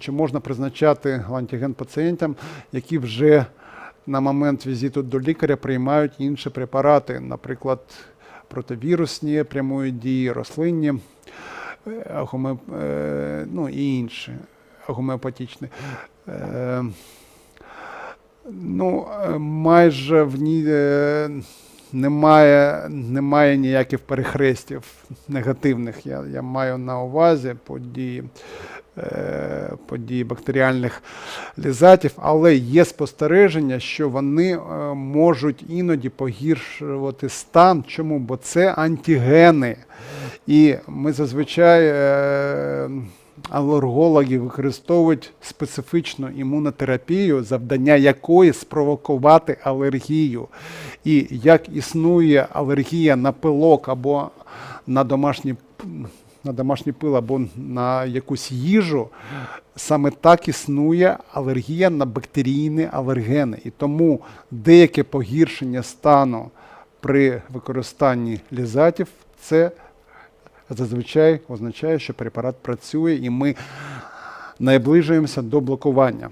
Чи можна призначати антиген пацієнтам, які вже на момент візиту до лікаря приймають інші препарати, наприклад, противірусні прямої дії, рослинні, е, е, ну і інші гомеопатичні. Е, Ну, майже в ній немає, немає ніяких перехрестів негативних. Я, я маю на увазі події, події бактеріальних лізатів, але є спостереження, що вони е, можуть іноді погіршувати стан. Чому? Бо це антигени. І ми зазвичай. Е, Алергологи використовують специфічну імунотерапію, завдання якої спровокувати алергію. І як існує алергія на пилок або на домашній, п- на домашній пил, або на якусь їжу, саме так існує алергія на бактерійні алергени. І тому деяке погіршення стану при використанні лізатів це зазвичай означає, що препарат працює і ми наближуємося до блокування.